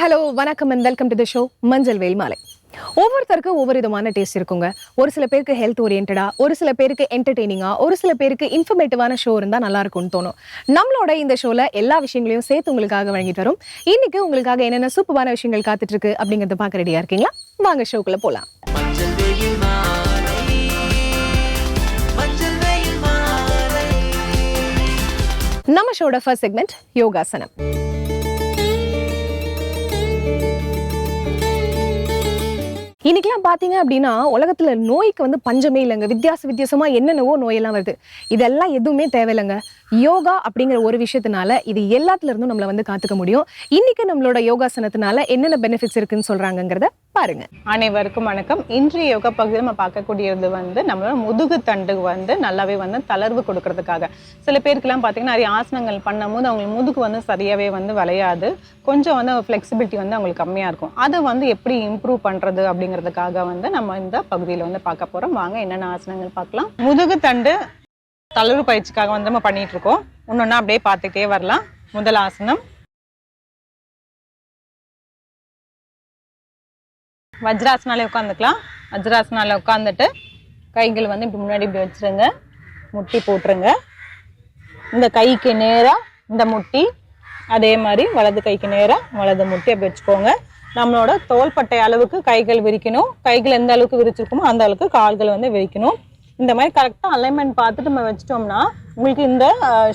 Hello வணக்கம் and welcome to the show மஞ்சள் வேல் மாலை. ஒவ்வொருத்தருக்கும் ஒவ்வொரு விதமான டேஸ்ட் இருக்குங்க. ஒரு சில பேருக்கு ஹெல்த் ஓரியன்டா ஒரு சில பேருக்கு என்டர்டெய்னிங்கா ஒரு சில பேருக்கு இன்ஃபர்மேட்டிவான ஷோ இருந்தால் நல்லா இருக்கும்னு தோணும். நம்மளோட இந்த ஷோல எல்லா விஷயங்களையும் சேர்த்து உங்களுக்காக வழங்கிட்டு வரும். இன்னைக்கு உங்களுக்காக என்னென்ன சூப்பரான விஷயங்கள் காத்துட்டு இருக்கு அப்படிங்கறத பார்க்க ரெடியா இருக்கீங்களா? வாங்க ஷோக்குள்ள மாலை நம்ம ஷோட ஃபர்ஸ்ட் செக்மெண்ட் யோகாசனம். இன்னைக்கெல்லாம் பார்த்தீங்க அப்படின்னா உலகத்தில் நோய்க்கு வந்து பஞ்சமே இல்லைங்க. வித்தியாச வித்தியாசமாக என்னென்னவோ நோயெல்லாம் வருது. இதெல்லாம் எதுவுமே தேவையில்லைங்க. யோகா அப்படிங்கிற ஒரு விஷயத்தினால இது எல்லாத்துலேருந்தும் நம்மளை வந்து காத்துக்க முடியும். இன்னைக்கு நம்மளோட யோகாசனத்தினால என்னென்ன பெனிஃபிட்ஸ் இருக்குன்னு சொல்கிறாங்கங்கிறத பாருங்க. அனைவருக்கும் வணக்கம். இன்றைய யோகா பகுதியில் நம்ம பார்க்கக்கூடியது வந்து நம்மளோட முதுகு தண்டு வந்து நல்லாவே வந்து தளர்வு கொடுக்கறதுக்காக. சில பேருக்குலாம் பார்த்தீங்கன்னா நிறைய ஆசனங்கள் பண்ணும்போது அவங்களுக்கு முதுகு வந்து சரியாகவே வந்து வளையாது. கொஞ்சம் வந்து ஃப்ளெக்சிபிலிட்டி வந்து அவங்களுக்கு கம்மியாக இருக்கும். அதை வந்து எப்படி இம்ப்ரூவ் பண்ணுறது அப்படிங்கிற அப்படிங்கிறதுக்காக வந்து நம்ம இந்த பகுதியில் வந்து பார்க்க போகிறோம் வாங்க என்னென்ன ஆசனங்கள் பார்க்கலாம். முதுகு தண்டு தளர்வு பயிற்சிக்காக வந்து நம்ம பண்ணிட்டு இருக்கோம். ஒன்று அப்படியே பார்த்துக்கிட்டே வரலாம். முதல் ஆசனம். வஜ்ராசனாலே உட்காந்துக்கலாம் வஜ்ராசனால உட்காந்துட்டு கைகள் வந்து இப்படி முன்னாடி இப்படி வச்சிருங்க. முட்டி போட்டுருங்க. இந்த கைக்கு நேராக இந்த முட்டி அதே மாதிரி வலது கைக்கு நேராக வலது முட்டி அப்படி வச்சுக்கோங்க. நம்மளோட தோள்பட்டை அளவுக்கு கைகள் விரிக்கணும். கைகள் எந்த அளவுக்கு விரிச்சிருக்குமோ அந்த அளவுக்கு கால்கள் வந்து விரிக்கணும். இந்த மாதிரி கரெக்டாக அலைன்மெண்ட் பார்த்துட்டு நம்ம வச்சிட்டோம்னா உங்களுக்கு இந்த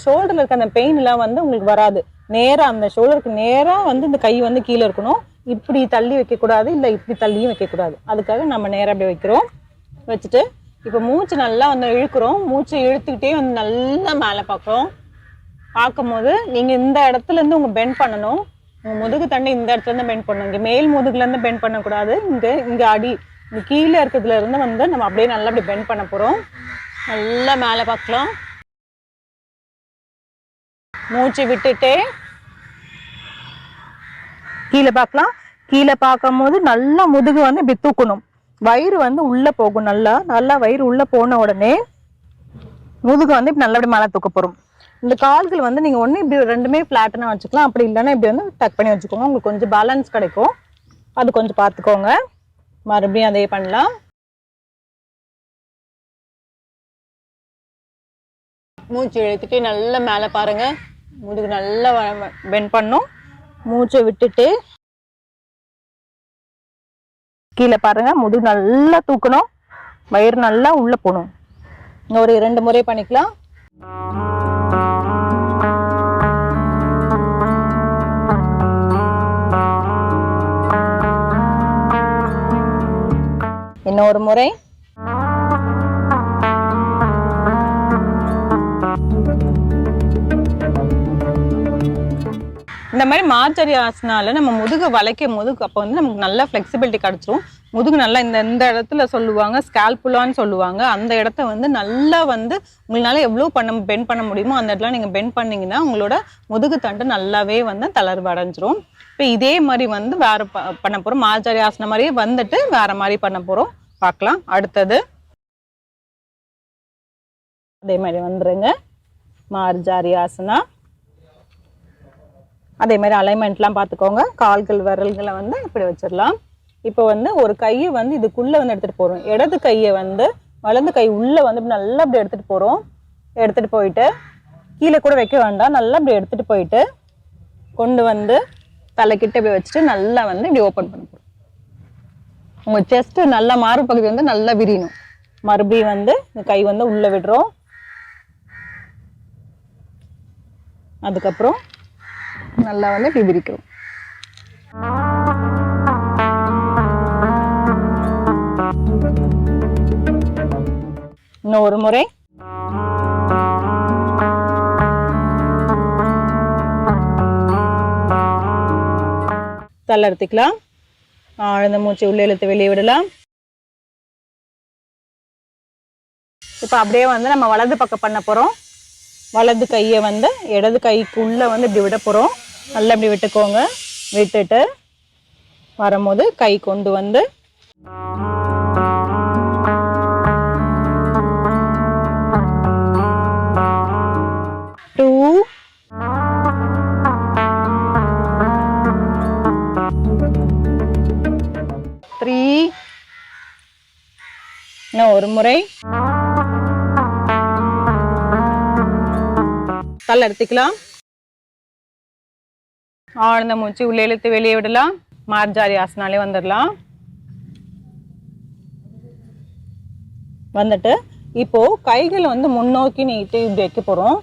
ஷோல்டரில் இருக்க அந்த பெயின் எல்லாம் வந்து உங்களுக்கு வராது. நேராக அந்த ஷோல்டருக்கு நேராக வந்து இந்த கை வந்து கீழே இருக்கணும். இப்படி தள்ளி வைக்கக்கூடாது இல்லை இப்படி தள்ளியும் வைக்கக்கூடாது. அதுக்காக நம்ம நேராக அப்படி வைக்கிறோம். வச்சுட்டு இப்போ மூச்சு நல்லா வந்து இழுக்கிறோம். மூச்சு இழுத்துக்கிட்டே வந்து நல்லா மேலே பார்க்குறோம். பார்க்கும்போது நீங்கள் இந்த இடத்துல இருந்து உங்கள் பெண்ட் பண்ணணும். முதுகு தண்டை இந்த இடத்துல இருந்து பெண்ட் பண்ணணும். இங்கே மேல் முதுகுலேருந்து பெண்ட் பண்ணக்கூடாது. இங்கே இங்கே அடி இந்த கீழே இருக்கிறதுல இருந்து வந்து நம்ம அப்படியே நல்லா அப்படி பெண்ட் பண்ண போகிறோம் நல்லா மேலே பார்க்கலாம். மூச்சு விட்டுட்டு கீழே பார்க்கலாம். கீழே பார்க்கும்போது நல்லா முதுகு வந்து இப்படி தூக்கணும். வயிறு வந்து உள்ள போகும் நல்லா. நல்லா வயிறு உள்ள போன உடனே முதுகு வந்து இப்படி நல்லா மேலே தூக்க போகிறோம் இந்த கால்கள் வந்து நீங்கள் ஒன்று இப்படி ரெண்டுமே ஃப்ளாட்டனாக வச்சுக்கலாம். அப்படி இல்லைன்னா இப்படி வந்து டக் பண்ணி வச்சுக்கோங்க. உங்களுக்கு கொஞ்சம் பேலன்ஸ் கிடைக்கும். அது கொஞ்சம் பார்த்துக்கோங்க. மறுபடியும் அதே பண்ணலாம். மூச்சு இழுத்துட்டு நல்லா மேலே பாருங்க. முதுகு நல்லா பெண்ட் பண்ணும். மூச்சை விட்டுட்டு கீழே பாருங்க. முதுகு நல்லா தூக்கணும். வயிறு நல்லா உள்ள போகணும். இங்க ஒரு இரண்டு முறை பண்ணிக்கலாம். இன்னொரு முறை. இந்த மாதிரி மார்ஜரி ஆசனால நம்ம முதுகு வளைக்கும் போது அப்போ வந்து நமக்கு நல்ல ஃப்ளெக்சிபிலிட்டி கிடச்சிரும். முதுகு நல்லா இந்த இந்த இடத்துல சொல்லுவாங்க ஸ்கேல்புலான்னு சொல்லுவாங்க. அந்த இடத்த வந்து நல்லா வந்து உங்களால எவ்வளோ பண்ண பெண்ட் பண்ண முடியுமோ அந்த இடத்துல நீங்கள் பெண்ட் பண்ணீங்கன்னா உங்களோட முதுகு தண்டு நல்லாவே வந்து தளர்வு அடைஞ்சிரும். இப்போ இதே மாதிரி வந்து வேற ப- பண்ண போகிறோம் மார்ஜரி ஆசனம் மாதிரியே வந்துட்டு வேற மாதிரி பண்ண போகிறோம் பார்க்கலாம். அடுத்தது. அதே மாதிரி வந்துருங்க. மார்ஜாரி ஆசனா. அதே மாதிரி அலைன்மெண்ட்லாம் பார்த்துக்கோங்க. கால்கள் விரல்களை வந்து இப்படி வச்சிடலாம். இப்போ வந்து ஒரு கையை வந்து இதுக்குள்ளே வந்து எடுத்துகிட்டு போகிறோம் இடது கையை வந்து வலது கை உள்ளே வந்து நல்லா அப்படி எடுத்துகிட்டு போகிறோம் எடுத்துகிட்டு போயிட்டு கீழே கூட வைக்க வேண்டாம். நல்லா அப்படி எடுத்துகிட்டு போயிட்டு கொண்டு வந்து தலைக்கிட்ட இப்படி வச்சுட்டு நல்லா வந்து இப்படி ஓப்பன் பண்ண போகிறோம் உங்கள் செஸ்ட்டு நல்லா மாறுபகுதி பகுதி வந்து நல்லா விரியணும். மறுபடியும் வந்து இந்த கை வந்து உள்ளே விடுறோம். அதுக்கப்புறம் நல்லா வந்து இப்படி விரிக்கிறோம். இன்னும் ஒரு முறை. தளர்த்திக்கலாம் ஆழ்ந்த மூச்சு உள்ளே இழுத்து வெளியே விடலாம். இப்போ அப்படியே வந்து நம்ம வலது பக்கம் பண்ண போகிறோம் வலது கையை வந்து இடது கைக்குள்ளே வந்து இப்படி விட போகிறோம் நல்லா இப்படி விட்டுக்கோங்க. விட்டுட்டு வரும்போது கை கொண்டு வந்து இன்னும் ஒரு முறை. தள்ள எடுத்துக்கலாம். ஆழ்ந்த மூச்சு உள்ளே இழுத்து வெளியே விடலாம். மார்ஜாரி ஆசனாலே வந்துடலாம். வந்துட்டு இப்போ கைகளை வந்து முன்னோக்கி நீட்டு இப்படி வைக்க போறோம்.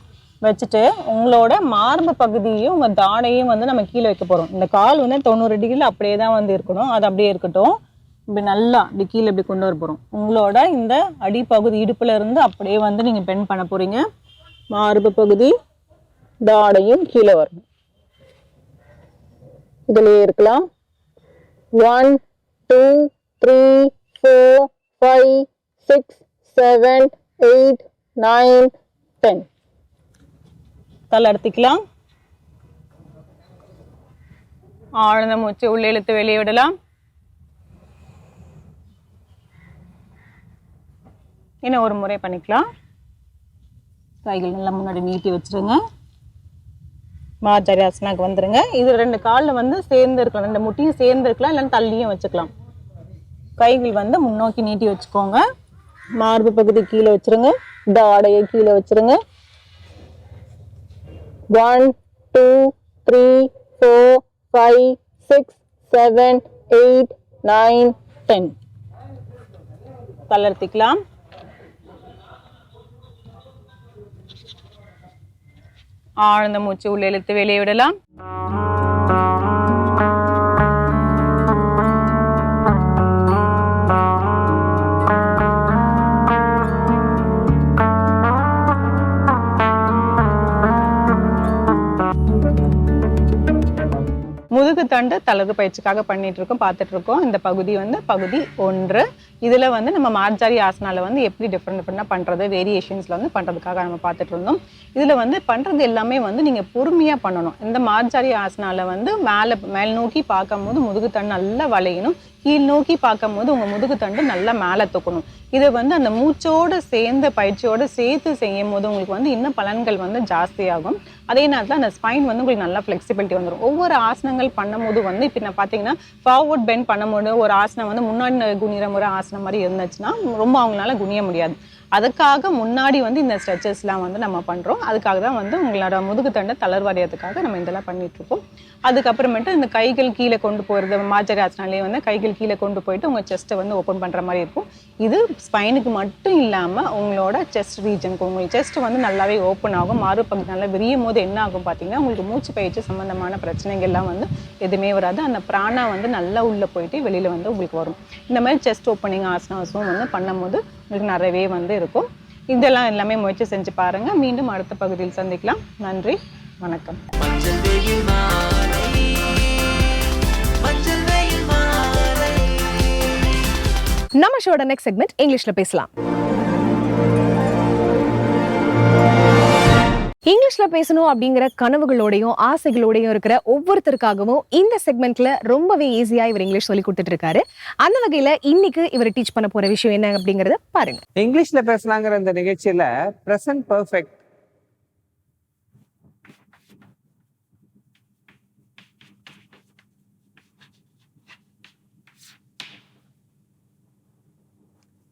வச்சுட்டு உங்களோட மார்பு பகுதியும் உங்கள் தாடையும் வந்து நம்ம கீழே வைக்க போறோம். இந்த கால் வந்து தொண்ணூறு டிகிரியில் அப்படியே தான் வந்து இருக்கணும். அது அப்படியே இருக்கட்டும். இப்படி நல்லா இப்படி கீழே இப்படி கொண்டு வர போகிறோம் உங்களோட இந்த அடிப்பகுதி இடுப்புல இருந்து அப்படியே வந்து நீங்க பெண்ட் பண்ண போறீங்க. மார்பு பகுதி தாடையும் கீழே வரும் இதுலயே இருக்கலாம். One two three four five six seven eight nine ten தலை எடுத்துக்கலாம் ஆழ்ந்த மூச்சு உள்ளே இழுத்து வெளியே விடலாம். இன்னும் ஒரு முறை பண்ணிக்கலாம். கைகள் நல்லா முன்னாடி நீட்டி வச்சிருங்க. மார்ஜாரி ஆசனாக்கு வந்துடுங்க இது ரெண்டு காலில் வந்து சேர்ந்து இருக்கலாம் ரெண்டு முட்டியும் சேர்ந்து இருக்கலாம் இல்லைன்னா தள்ளியும் வச்சுக்கலாம். கைகள் வந்து முன்னோக்கி நீட்டி வச்சுக்கோங்க. மார்பு பகுதி கீழே வச்சிருங்க. தாடையை கீழே வச்சுருங்க. One two three four five six seven eight nine ten தளர்த்திக்கலாம் ஆழ்ந்த மூச்சு உள்ள தண்டு தலகு பயிற்சிக்காக பண்ணிட்டு இருக்கோம் பார்த்துட்டு இருக்கோம் இந்த பகுதி வந்து பகுதி ஒன்று. இதில் வந்து நம்ம மார்ஜாரி ஆசனால வந்து எப்படி டிஃப்ரெண்ட் டிஃப்ரெண்டாக பண்ணுறது வேரியேஷன்ஸில் வந்து பண்ணுறதுக்காக நம்ம பார்த்துட்டு இருந்தோம் இதில் வந்து பண்ணுறது எல்லாமே வந்து நீங்கள் பொறுமையாக பண்ணணும். இந்த மார்ஜாரி ஆசனால வந்து மேலே மேல் நோக்கி பார்க்கும்போது முதுகு தண்டு நல்லா வளையணும். கீழ் நோக்கி பார்க்கும்போது உங்கள் முதுகு தண்டு நல்லா மேலே தூக்கணும். இதை வந்து அந்த மூச்சோடு சேர்ந்த பயிற்சியோடு சேர்த்து செய்யும் போது உங்களுக்கு வந்து இன்னும் பலன்கள் வந்து ஜாஸ்தியாகும். அதே நேரத்தில் அந்த ஸ்பைன் வந்து உங்களுக்கு நல்லா ஃப்ளெக்சிபிலிட்டி வந்துடும் ஒவ்வொரு ஆசனங்கள் பண்ணும்போது வந்து இப்போ நான் பார்த்தீங்கன்னா ஃபார்வர்ட் பெண்ட் பண்ணும்போது ஒரு ஆசனம் வந்து முன்னாடி குனிகிற முறை ஆசனம் மாதிரி இருந்துச்சுன்னா ரொம்ப அவங்களால குனிய முடியாது. அதுக்காக முன்னாடி வந்து இந்த ஸ்ட்ரெச்சஸ்லாம் வந்து நம்ம பண்ணுறோம் அதுக்காக தான் வந்து உங்களோட முதுகு தண்டை தளர்வடையதுக்காக நம்ம இதெல்லாம் பண்ணிகிட்ருக்கோம் அதுக்கப்புறமேட்டு இந்த கைகள் கீழே கொண்டு போகிறது மாஜராசனாலே வந்து கைகள் கீழே கொண்டு போயிட்டு உங்கள் செஸ்ட்டை வந்து ஓப்பன் பண்ணுற மாதிரி இருக்கும். இது ஸ்பைனுக்கு மட்டும் இல்லாமல் உங்களோட செஸ்ட் ரீஜனுக்கு உங்களுக்கு செஸ்ட் வந்து நல்லாவே ஓப்பன் ஆகும். மாறுபகுதி நல்லா விரியும் போது என்ன ஆகும் பார்த்தீங்கன்னா உங்களுக்கு மூச்சு பயிற்சி சம்மந்தமான பிரச்சனைகள்லாம் வந்து எதுவுமே வராது. அந்த பிராணா வந்து நல்லா உள்ளே போயிட்டு வெளியில் வந்து உங்களுக்கு வரும். இந்த மாதிரி செஸ்ட் ஓப்பனிங் ஆசனாஸும் வந்து பண்ணும்போது உங்களுக்கு நிறையவே வந்து இருக்கும். இதெல்லாம் எல்லாமே முயற்சி செஞ்சு பாருங்க. மீண்டும் அடுத்த பகுதியில் சந்திக்கலாம். நன்றி. வணக்கம். நம்ம ஷோட நெக்ஸ்ட் செக்மெண்ட் இங்கிலீஷ்ல பேசலாம். இங்கிலீஷ்ல பேசணும் அப்படிங்கிற கனவுகளோடையும் ஆசைகளோடையும் இருக்கிற ஒவ்வொருத்தருக்காகவும் இந்த செக்மெண்ட்ல ரொம்பவே ஈஸியா இவர் இங்கிலீஷ் சொல்லி கொடுத்துட்டு இருக்காரு அந்த வகையில இன்னைக்கு இவர் டீச் பண்ண போற விஷயம் என்ன அப்படிங்கறத பாருங்க. இங்கிலீஷ்ல பேசலாங்கிற இந்த நிகழ்ச்சியில பிரசன்ட் பர்ஃபெக்ட்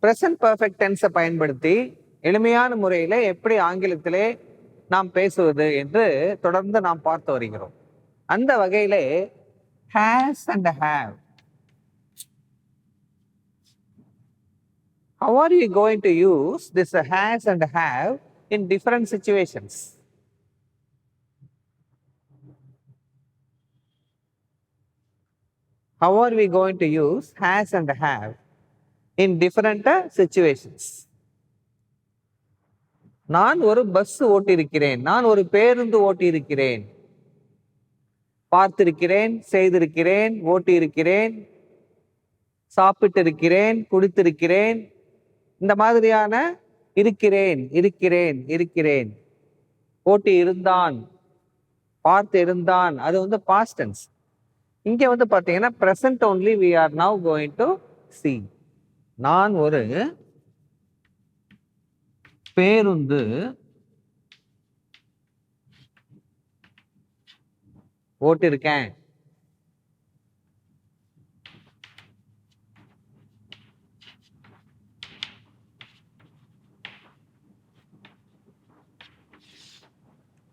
பிரசன்ட் பர்ஃபெக்ட் டென்ஸை பயன்படுத்தி எளிமையான முறையில் எப்படி ஆங்கிலத்திலே நாம் பேசுவது என்று தொடர்ந்து நாம் பார்த்து வருகிறோம் அந்த வகையிலே has and have How are you going to use this has and have in different situations? How are we going to use has and have in different uh, situations? நான் ஒரு பஸ் ஓட்டியிருக்கிறேன். நான் ஒரு பேருந்து ஓட்டியிருக்கிறேன். பார்த்திருக்கிறேன் செய்திருக்கிறேன் ஓட்டியிருக்கிறேன் சாப்பிட்டிருக்கிறேன் குடித்திருக்கிறேன். இந்த மாதிரியான இருக்கிறேன் இருக்கிறேன் இருக்கிறேன். ஓட்டி இருந்தான் பார்த்து இருந்தான் அது வந்து பாஸ்டன்ஸ் இங்கே இங்க வந்து பார்த்தீங்கன்னா present only we are now going to see நான் ஒரு பேருந்து போட்டிருக்கேன்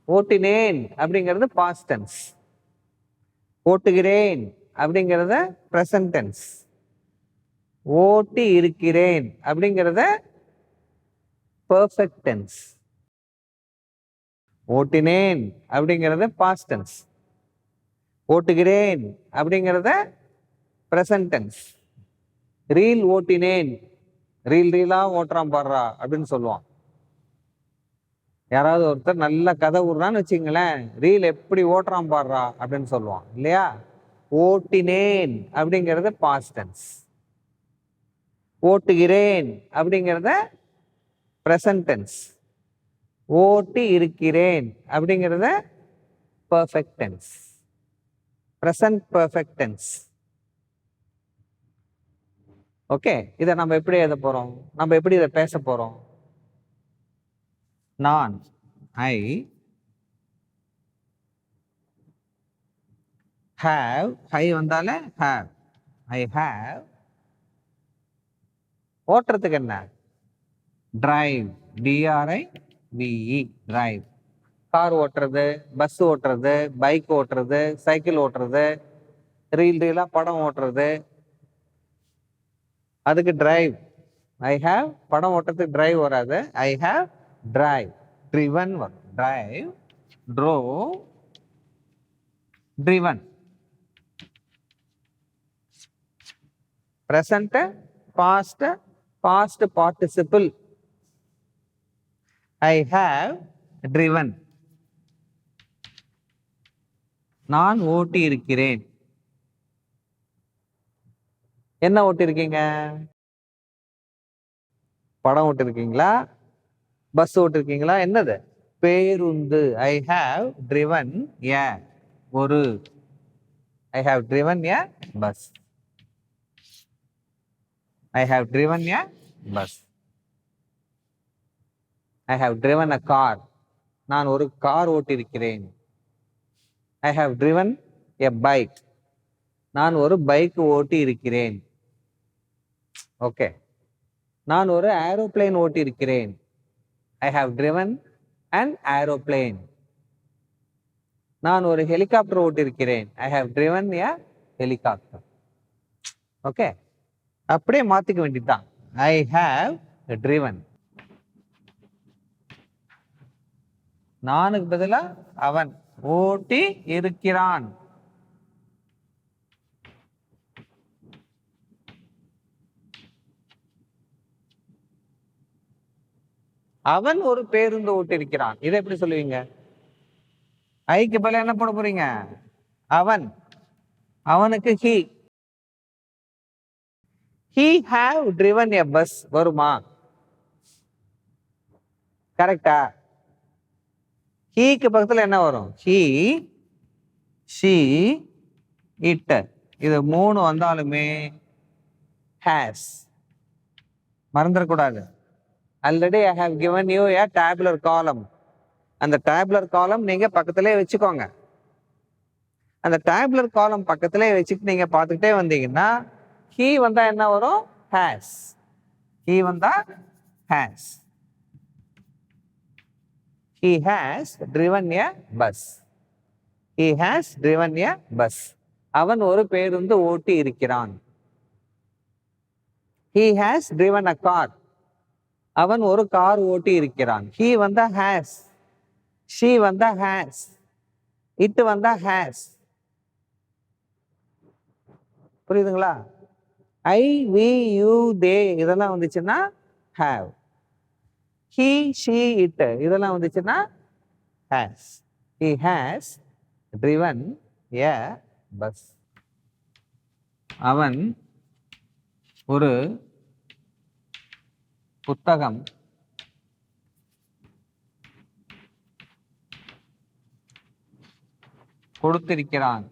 ஓட்டினேன் அப்படிங்கிறது பாஸ்ட் டென்ஸ் ஓட்டுகிறேன் அப்படிங்கிறத ப்ரெசன்ட் ஓட்டி இருக்கிறேன் அப்படிங்கிறத பர்ஃபெக்ட் டென்ஸ் ஓட்டினேன் அப்படிங்கிறத பாஸ்ட் டென்ஸ் ஓட்டுகிறேன் அப்படிங்கிறத ப்ரெசன்ட் டென்ஸ் ரீல் ஓட்டினேன். ரீல் ரீலாக ஓட்டுறான் பாடுறா அப்படின்னு சொல்லுவான். யாராவது ஒருத்தர் நல்ல கதை விடுறான்னு வச்சுங்களேன் ரீல் எப்படி ஓட்டுறான் பாடுறா அப்படின்னு சொல்லுவான். இல்லையா? ஓட்டினேன் அப்படிங்கிறது பாஸ்ட் டென்ஸ் ஓட்டுகிறேன் அப்படிங்கிறத ப்ரெசன்ட் டென்ஸ் ஓட்டி இருக்கிறேன் அப்படிங்கிறத பர்ஃபெக்டென்ஸ் ப்ரெசன்ட் டென்ஸ் ஓகே இதை நம்ம எப்படி எழுத போகிறோம் நம்ம எப்படி இதை பேச போகிறோம் நான் ஐ ஹாவ் ஹை வந்தாலே ஹாவ் ஐ ஹாவ் ஓட்டுறதுக்கு என்ன? Drive DRI VE drive car ஓட்டுறது பஸ் ஓட்டுறது பைக் ஓட்டுறது சைக்கிள் ஓட்டுறது ரீல் ரீலாக படம் ஓட்டுறது. அதுக்கு டிரைவ் ஐ ஹாவ் படம் ஓட்டுறதுக்கு டிரைவ் வராது. ஐ ஹாவ் டிரைவ் ட்ரிவன் வரும். Drive drove driven present past past participle I have driven நான் ஓட்டி இருக்கிறேன் என்ன ஓட்டிருக்கீங்க படம் ஓட்டிருக்கீங்களா பஸ் ஓட்டிருக்கீங்களா என்னது? பேருந்து. ஐ ஹாவ் ட்ரிவன் ஏ ஒரு. I have driven a bus I have driven a bus I have driven a car நான் ஒரு car ஓட்டியிருக்கிறேன். I have driven a bike நான் ஒரு பைக் ஓட்டி இருக்கிறேன் ஓகே நான் ஒரு ஏரோப்ளேன் ஓட்டி இருக்கிறேன் I have driven and aeroplane நான் ஒரு helicopter ஓட்டியிருக்கிறேன். I have driven a helicopter okay அப்படியே மாற்றிக்க வேண்டியதுதான். ஐ ஹாவ் ட்ரிவன் நானுக்கு பதிலா அவன் ஓட்டி இருக்கிறான். அவன் ஒரு பேருந்து ஓட்டிருக்கிறான் இதை எப்படி சொல்லுவீங்க? ஐக்கு பதிலா என்ன போட போறீங்க? அவன். அவனுக்கு he he have driven a bus வருமா? கரெக்டா ஹீக்கு பக்கத்தில் என்ன வரும்? ஹீ ஷீ இட்ட. இது மூணு வந்தாலுமே ஹேஸ் மறந்துடக்கூடாது already I have given you a tabular column அந்த டேபுலர் காலம் நீங்கள் பக்கத்துலேயே வச்சுக்கோங்க. அந்த டேபுலர் காலம் பக்கத்துலேயே வச்சுட்டு நீங்கள் பார்த்துக்கிட்டே வந்தீங்கன்னா ஹீ வந்தால் என்ன வரும்? ஹேஸ் ஹீ வந்தால் has he has driven a bus. He has driven a bus. அவன் ஒரு பேருந்து ஓட்டி இருக்கிறான். He has driven a car. அவன் ஒரு கார் ஓட்டி இருக்கிறான். He வந்த has. She வந்த has. It வந்த has. புரியுதுங்களா? ஐ வி யூ தே இதெல்லாம் வந்துச்சுன்னா ஹாவ் he she it. இதெல்லாம் வந்துச்சுன்னா has. He has driven a bus. அவன் ஒரு புத்தகம். கொடுத்திருக்கிறான்.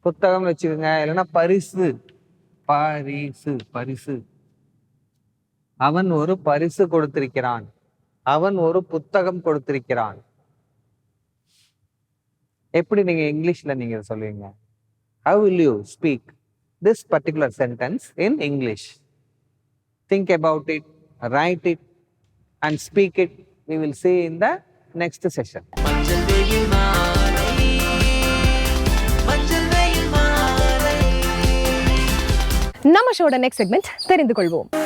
புத்தகம் வச்சுக்கோங்க. இல்லைன்னா பரிசு. பரிசு பரிசு. அவன் ஒரு பரிசு கொடுத்திருக்கிறான். அவன் ஒரு புத்தகம் கொடுத்திருக்கிறான். எப்படி நீங்க இங்கிலீஷ்ல நீங்க சொல்லுவீங்க? How will you speak this particular sentence in English think about it write it and speak it we will see in the next session நம்ம ஷோட நெக்ஸ்ட் செக்மெண்ட் தெரிந்து கொள்வோம்.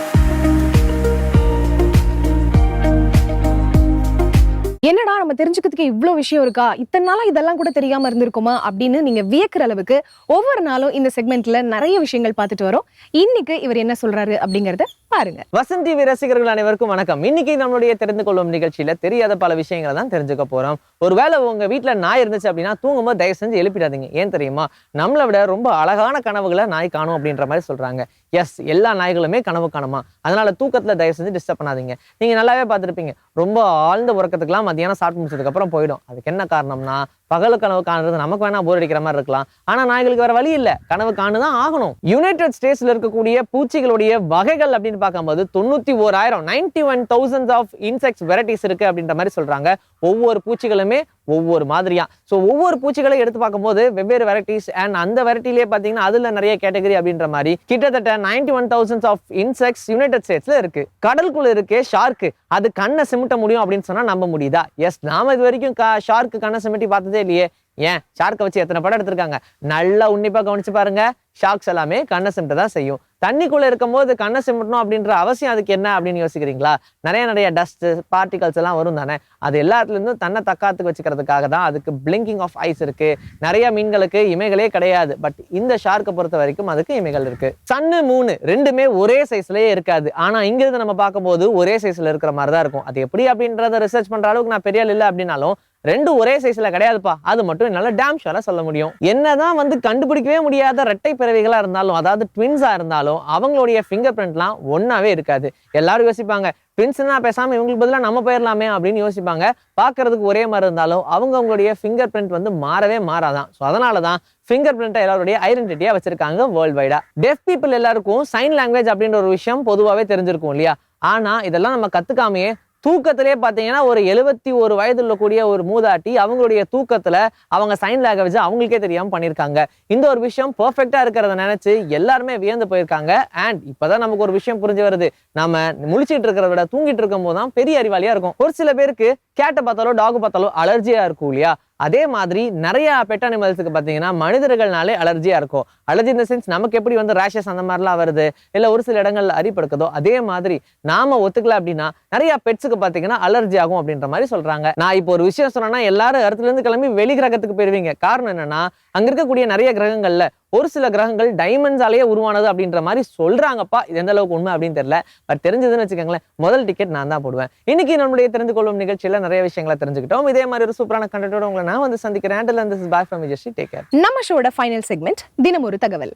என்னடா நம்ம தெரிஞ்சுக்கிறதுக்கு இவ்வளோ விஷயம் இருக்கா? இத்தனை நாளாக இதெல்லாம் கூட தெரியாம இருந்திருக்குமா? அப்படின்னு நீங்க வியக்கிற அளவுக்கு ஒவ்வொரு நாளும் இந்த செக்மெண்ட்ல நிறைய விஷயங்கள் பார்த்துட்டு வரோம். இன்னைக்கு இவர் என்ன சொல்றாரு அப்படிங்கறத பாருங்க. வசந்தி ரசிகர்கள் அனைவருக்கும் வணக்கம். இன்னைக்கு நம்மளுடைய தெரிந்து கொள்ளும் நிகழ்ச்சியில தெரியாத பல விஷயங்களை தான் தெரிஞ்சுக்க போறோம். ஒருவேளை உங்க வீட்டுல நாய் இருந்துச்சு அப்படின்னா தூங்கும்போது தயவு செஞ்சு எழுப்பிடாதீங்க. ஏன் தெரியுமா? நம்மளை விட ரொம்ப அழகான கனவுகளை நாய் காணும் அப்படின்ற மாதிரி சொல்றாங்க. எஸ் எல்லா நாய்களுமே கனவு காணுமா? அதனால தூக்கத்துல தயவு செஞ்சு டிஸ்டர்ப் பண்ணாதீங்க. நீங்க நல்லாவே பார்த்துருப்பீங்க. ரொம்ப ஆழ்ந்த உறக்கத்துக்குலாம் மத்தியானம் சாப்பிட்டு முடிச்சதுக்கு அப்புறம் போயிடும். அதுக்கு என்ன காரணம்னா பகல் கனவு காணுறது நமக்கு வேணா போர் அடிக்கிற மாதிரி இருக்கலாம். ஆனா நாய்களுக்கு வேற வழி இல்ல. கனவு காணுதான் ஆகணும். யுனைடெட் ஸ்டேட்ஸ்ல இருக்கக்கூடிய பூச்சிகளுடைய வகைகள் அப்படின்னு பார்க்கும்போது தொண்ணூத்தி ஓராயிரம் ninety one thousand of insects varieties இருக்கு அப்படின்ற மாதிரி சொல்றாங்க. ஒவ்வொரு பூச்சிகளுமே ஒவ்வொரு மாதிரியா? ஸோ ஒவ்வொரு பூச்சிகளை எடுத்து பார்க்கும்போது வெவ்வேறு வெரைட்டிஸ் அண்ட் அந்த வெரைட்டிலேயே பார்த்தீங்கன்னா அதில் நிறைய கேட்டகரி அப்படின்ற மாதிரி கிட்டத்தட்ட ninety one thousands of insects United ஸ்டேட்ஸில் இருக்கு. கடலுக்குள்ள இருக்கே ஷார்க்கு அது கண்ணை சிமிட்ட முடியும் அப்படின்னு சொன்னால் நம்ப முடியுதா? எஸ் நாம இது வரைக்கும் ஷார்க்கு கண்ணை சிமிட்டி பார்த்ததே இல்லையே. ஏன்? ஷார்க்கை வச்சு எத்தனை படம் எடுத்திருக்காங்க? நல்லா உன்னிப்பாக கவனிச்சு பாருங்க. ஷார்க்ஸ் எல்லாமே கண்ணை சிமிட்ட தான் செய்யும். தண்ணிக்குள்ளே இருக்கும்போது கண்ணை சிமிட்டணும் அப்படின்ற அவசியம் அதுக்கு என்ன அப்படின்னு யோசிக்கிறீங்களா? நிறைய நிறைய டஸ்ட் பார்ட்டிகல்ஸ் எல்லாம் வரும் தானே? அது எல்லாத்துலேருந்தும் தன்னை தக்காத்துக்கு வச்சுக்கிறதுக்காக தான் அதுக்கு பிளிங்கிங் ஆஃப் ஐஸ் இருக்கு. நிறைய மீன்களுக்கு இமைகளே கிடையாது. பட் இந்த ஷார்க்கை பொறுத்த வரைக்கும் அதுக்கு இமைகள் இருக்கு. சன்னு மூணு ரெண்டுமே ஒரே சைஸ்லயே இருக்காது. ஆனா இங்கிருந்து நம்ம பார்க்கும்போது ஒரே சைஸ்ல இருக்கிற மாதிரி தான் இருக்கும். அது எப்படி அப்படின்றத ரிசர்ச் பண்ற அளவுக்கு நான் பெரிய இல்லை அப்படின்னாலும் ரெண்டும் ஒரே சைஸ்ல கிடையாதுப்பா. அது மட்டும் என்னால டேம் ஷோரா சொல்ல முடியும். என்னதான் வந்து கண்டுபிடிக்கவே முடியாத ரெட்டை பிறவிகளா இருந்தாலும் அதாவது ட்வின்ஸா இருந்தாலும் அவங்களுடைய ஃபிங்கர் பிரிண்ட்லாம் ஒன்னாவே இருக்காது. எல்லாரும் யோசிப்பாங்க ட்வின்ஸ்னா பேசாம இவங்களுக்கு பதிலாக நம்ம போயிடலாமே அப்படின்னு யோசிப்பாங்க. பார்க்கறதுக்கு ஒரே மாதிரி இருந்தாலும் அவங்க அவங்களுடைய ஃபிங்கர் பிரிண்ட் வந்து மாறவே மாறாதான். ஸோ அதனால தான் ஃபிங்கர் பிரிண்ட் எல்லாருடைய ஐடென்டிட்டியா வச்சிருக்காங்க வேர்ல்ட் வைடா டெஃப் பீப்புள் எல்லாருக்கும் சைன் லாங்குவேஜ் அப்படின்ற ஒரு விஷயம் பொதுவாகவே தெரிஞ்சிருக்கும் இல்லையா? ஆனா இதெல்லாம் நம்ம கத்துக்காமையே தூக்கத்திலே பார்த்தீங்கன்னா ஒரு எழுபத்தி ஒரு வயது கூடிய ஒரு மூதாட்டி அவங்களுடைய தூக்கத்துல அவங்க சைன் லாங்குவேஜ் அவங்களுக்கே தெரியாம பண்ணியிருக்காங்க இந்த ஒரு விஷயம் பெர்ஃபெக்டா இருக்கிறத நினைச்சு எல்லாருமே வியந்து போயிருக்காங்க. அண்ட் இப்பதான் நமக்கு ஒரு விஷயம் புரிஞ்சு வருது. நம்ம முழிச்சிட்டு இருக்கிறத விட தூங்கிட்டு இருக்கும் போது தான் பெரிய அறிவாளியா இருக்கும். ஒரு சில பேருக்கு கேட்டை பார்த்தாலோ டாக் பார்த்தாலோ அலர்ஜியா இருக்கும் இல்லையா? அதே மாதிரி நிறைய பெட் அனிமல்ஸுக்கு பார்த்தீங்கன்னா மனிதர்கள்னாலே அலர்ஜியாக இருக்கும். அலர்ஜி இந்த சென்ஸ் நமக்கு எப்படி வந்து ரேஷஸ் அந்த மாதிரிலாம் வருது இல்லை ஒரு சில இடங்கள்ல அரிப்படுக்குதோ அதே மாதிரி நாம ஒத்துக்கல அப்படின்னா நிறைய பெட்ஸுக்கு பார்த்தீங்கன்னா அலர்ஜி ஆகும் அப்படின்ற மாதிரி சொல்றாங்க. நான் இப்போ ஒரு விஷயம் சொன்னேன்னா எல்லாரும் இடத்துலேருந்து கிளம்பி வெளி கிரகத்துக்கு போயிடுவீங்க காரணம் என்னன்னா அங்க இருக்கக்கூடிய நிறைய கிரகங்கள்ல ஒரு சில கிரகங்கள் டைமண்ட்ஸாலேயே உருவானது அப்படின்ற மாதிரி சொல்றாங்கப்பா. இது எந்த அளவுக்கு உண்மை அப்படின்னு தெரியல. பட் தெரிஞ்சதுன்னு வச்சுக்கோங்களேன் முதல் டிக்கெட் நான் தான் போடுவேன். இன்னைக்கு நம்மளுடைய தெரிந்து கொள்ளும் நிகழ்ச்சியில நிறைய விஷயங்களை தெரிஞ்சுக்கிட்டோம். இதே மாதிரி ஒரு சூப்பரான கண்டென்ட்டோட உங்களை நான் வந்து சந்திக்கிறேன். அண்டில் இந்த bye from Vijay take care நம்ம ஷோட ஃபைனல் செக்மெண்ட் தினம் ஒரு தகவல்.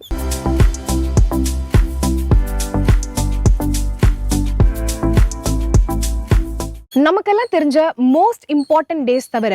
நமக்கெல்லாம் தெரிஞ்ச மோஸ்ட் இம்பார்ட்டன்ட் டேஸ் தவிர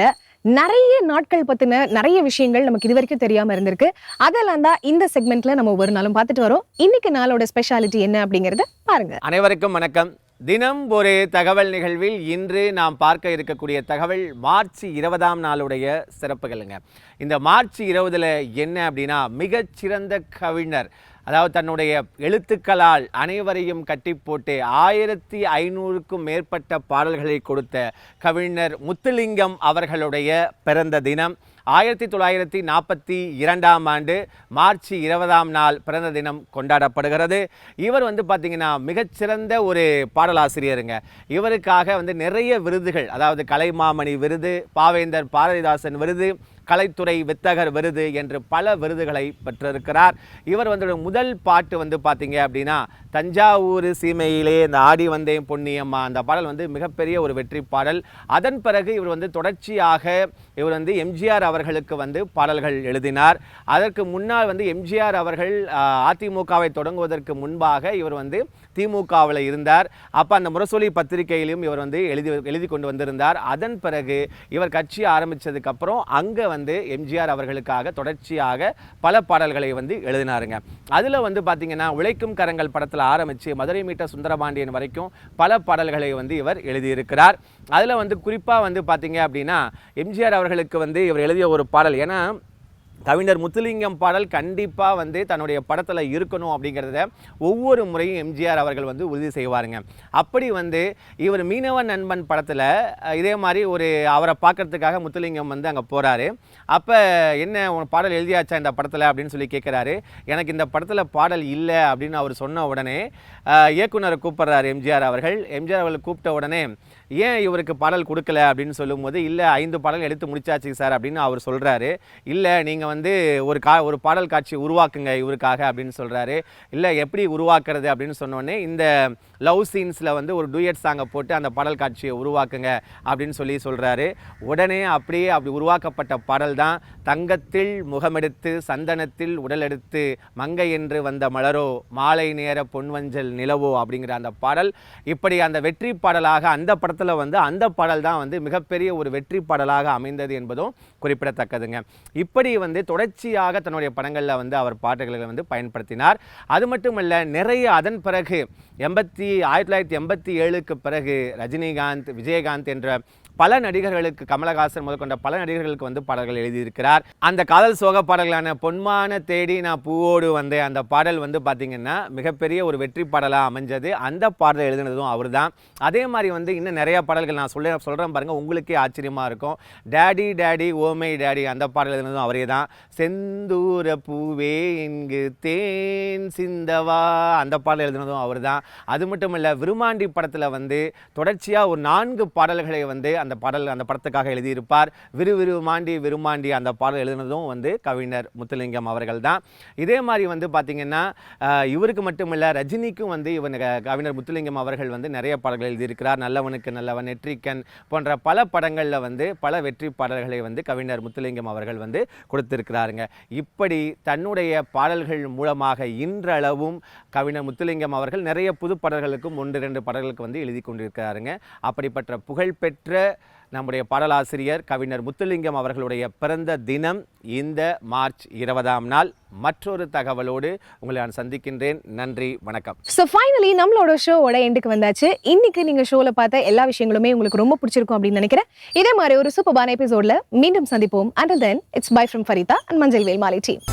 நிறைய நாட்கள் பற்றின நிறைய விஷயங்கள் நமக்கு இது வரைக்கும் தெரியாமல் இருந்திருக்கு. அதெல்லாம் தான் இந்த செக்மெண்ட்ல நம்ம ஒரு நாளும் பார்த்துட்டு வரோம். இன்னைக்கு நாளோட ஸ்பெஷாலிட்டி என்ன அப்படிங்கறத பாருங்க. அனைவருக்கும் வணக்கம். தினம் ஒரு தகவல் நிகழ்வில் இன்று நாம் பார்க்க இருக்கக்கூடிய தகவல் மார்ச் இருபதாம் நாளுடைய சிறப்புகளுங்க. இந்த மார்ச் இருபதுல என்ன அப்படின்னா மிகச்சிறந்த கவிஞர் அதாவது தன்னுடைய எழுத்துக்களால் அனைவரையும் கட்டி போட்டு ஆயிரத்தி ஐநூறுக்கும் மேற்பட்ட பாடல்களை கொடுத்த கவிஞர் முத்துலிங்கம் அவர்களுடைய பிறந்த தினம். ஆயிரத்தி தொள்ளாயிரத்தி நாற்பத்தி இரண்டாம் ஆண்டு மார்ச் இருபதாம் நாள் பிறந்த தினம் கொண்டாடப்படுகிறது. இவர் வந்து பார்த்திங்கன்னா மிகச்சிறந்த ஒரு பாடலாசிரியருங்க. இவருக்காக வந்து நிறைய விருதுகள் அதாவது கலைமாமணி விருது பாவேந்தர் பாரதிதாசன் விருது கலைத்துறை வித்தகர் விருது என்று பல விருதுகளை பெற்றிருக்கிறார். இவர் வந்து முதல் பாட்டு வந்து பார்த்தீங்க அப்படின்னா தஞ்சாவூர் சீமையிலே இந்த ஆடி வந்தேன் பொன்னியம்மா அந்த பாடல் வந்து மிகப்பெரிய ஒரு வெற்றி பாடல். அதன் பிறகு இவர் வந்து தொடர்ச்சியாக இவர் வந்து எம்ஜிஆர் அவர்களுக்கு வந்து பாடல்கள் எழுதினார். அதற்கு முன்னால் வந்து எம்ஜிஆர் அவர்கள் அதிமுகவை தொடங்குவதற்கு முன்பாக இவர் வந்து திமுகவில் இருந்தார். அப்போ அந்த முரசொலி பத்திரிகையிலும் இவர் வந்து எழுதி எழுதி கொண்டு வந்திருந்தார். அதன் பிறகு இவர் கட்சி ஆரம்பித்ததுக்கப்புறம் அங்கே வந்து எம்ஜிஆர் அவர்களுக்காக தொடர்ச்சியாக பல பாடல்களை வந்து எழுதினாருங்க. அதில் வந்து பார்த்திங்கன்னா உழைக்கும் கரங்கள் படத்தில் ஆரம்பித்து மதுரை மீட்ட சுந்தரபாண்டியன் வரைக்கும் பல பாடல்களை வந்து இவர் எழுதியிருக்கிறார். அதில் வந்து குறிப்பாக வந்து பார்த்திங்க அப்படின்னா எம்ஜிஆர் அவர்களுக்கு வந்து இவர் எழுதிய ஒரு பாடல். ஏன்னா கவிஞர் முத்துலிங்கம் பாடல் கண்டிப்பாக வந்து தன்னுடைய படத்தில் இருக்கணும் அப்படிங்கிறத ஒவ்வொரு முறையும் எம்ஜிஆர் அவர்கள் வந்து உறுதி செய்வாருங்க. அப்படி வந்து இவர் மீனவன் நண்பன் படத்தில் இதே மாதிரி ஒரு அவரை பார்க்கறதுக்காக முத்துலிங்கம் வந்து அங்கே போகிறாரு அப்போ என்ன உன் பாடல் எழுதியாச்சா இந்த படத்தில் அப்படின்னு சொல்லி கேட்குறாரு எனக்கு இந்த படத்தில் பாடல் இல்லை அப்படின்னு அவர் சொன்ன உடனே இயக்குனரை கூப்பிட்றாரு எம்ஜிஆர் அவர்கள். எம்ஜிஆர் அவர்கள் கூப்பிட்ட உடனே ஏன் இவருக்கு பாடல் கொடுக்கல அப்படின்னு சொல்லும்போது இல்லை ஐந்து பாடல் எடுத்து முடிச்சாச்சு சார் அப்படின்னு அவர் சொல்கிறாரு இல்லை நீங்கள் வந்து ஒரு கா ஒரு பாடல் காட்சி உருவாக்குங்க இவருக்காக அப்படின்னு சொல்கிறாரு இல்லை எப்படி உருவாக்குறது? அப்படின்னு சொன்னோடனே இந்த லவ் சீன்ஸில் வந்து ஒரு டூயட் சாங்கை போட்டு அந்த பாடல் காட்சியை உருவாக்குங்க அப்படின்னு சொல்லி சொல்கிறாரு உடனே அப்படியே அப்படி உருவாக்கப்பட்ட பாடல் தான் தங்கத்தில் முகமெடுத்து சந்தனத்தில் உடல் எடுத்து மங்கை என்று வந்த மலரோ மாலை நேர பொன்வஞ்சல் நிலவோ அப்படிங்கிற அந்த பாடல். இப்படி அந்த வெற்றி பாடலாக அந்த படத்தில் வந்து அந்த பாடல் தான் வந்து மிகப்பெரிய ஒரு வெற்றி பாடலாக அமைந்தது என்பதும் குறிப்பிடத்தக்கதுங்க. இப்படி வந்து தொடர்ச்சியாக தன்னுடைய படங்களில் வந்து அவர் பாட்டுகளை வந்து பயன்படுத்தினார். அது மட்டுமல்ல நிறைய அதன் பிறகு எண்பத்தி ஆயிரத்தி தொள்ளாயிரத்தி எண்பத்தி ஏழுக்கு பிறகு ரஜினிகாந்த் விஜயகாந்த் என்ற பல நடிகர்களுக்கு கமலஹாசன் முதற்கொண்ட பல நடிகர்களுக்கு வந்து பாடல்கள் எழுதியிருக்கிறார். அந்த காதல் சோக பாடல்களான பொன்மான தேடி நான் பூவோடு வந்தேன் அந்த பாடல் வந்து பார்த்திங்கன்னா மிகப்பெரிய ஒரு வெற்றி பாடலாக அமைஞ்சது. அந்த பாடலை எழுதினதும் அவர் தான் அதே மாதிரி வந்து இன்னும் நிறைய பாடல்கள் நான் சொல்ல சொல்கிறேன் பாருங்கள் உங்களுக்கே ஆச்சரியமாக இருக்கும். டேடி டேடி ஓமை டேடி அந்த பாடல் எழுதினதும் அவரே தான் செந்தூர பூவே இங்கு தேன் சிந்தவா அந்த பாடல் எழுதினதும் அவர் தான் அது மட்டும் இல்லை விருமாண்டி படத்தில் வந்து தொடர்ச்சியாக ஒரு நான்கு பாடல்களை வந்து அந்த பாடல் அந்த படத்துக்காக எழுதியிருப்பார். விறுவிறுமாண்டி விருமாண்டி அந்த பாடல் எழுதினதும் வந்து கவிஞர் முத்துலிங்கம் அவர்கள் தான். இதே மாதிரி வந்து பார்த்திங்கன்னா இவருக்கு மட்டுமில்ல ரஜினிக்கும் வந்து இவன் கவிஞர் முத்துலிங்கம் அவர்கள் வந்து நிறைய பாடல்கள் எழுதியிருக்கிறார். நல்லவனுக்கு நல்லவன் நெற்றிக்கன் போன்ற பல படங்களில் வந்து பல வெற்றி பாடல்களை வந்து கவிஞர் முத்துலிங்கம் அவர்கள் வந்து கொடுத்திருக்கிறாருங்க. இப்படி தன்னுடைய பாடல்கள் மூலமாக இன்றளவும் கவிஞர் முத்துலிங்கம் அவர்கள் நிறைய புது பாடல்களுக்கும் ஒன்று இரண்டு பாடல்களுக்கு வந்து எழுதி கொண்டிருக்கிறாருங்க. அப்படிப்பட்ட புகழ்பெற்ற நம்முடைய பாடலாசிரியர் கவிஞர் முத்துலிங்கம் அவர்களுடைய பிறந்த தினம் இந்த மார்ச் இருபதாம் நாள். மற்றொரு தகவலோடு உங்களை நான் சந்திக்கின்றேன். நன்றி வணக்கம். ஸோ ஃபைனலி நம்மளோட ஷோவோட எண்டுக்கு வந்தாச்சு. இன்னைக்கு நீங்கள் ஷோவில் பார்த்த எல்லா விஷயங்களுமே உங்களுக்கு ரொம்ப பிடிச்சிருக்கும் அப்படின்னு நினைக்கிறேன். இதே மாதிரி ஒரு சூப்பர்பான எபிசோடில் மீண்டும் சந்திப்போம். And then it's bye from Farida and மஞ்சள் வேல் மாலை டீம்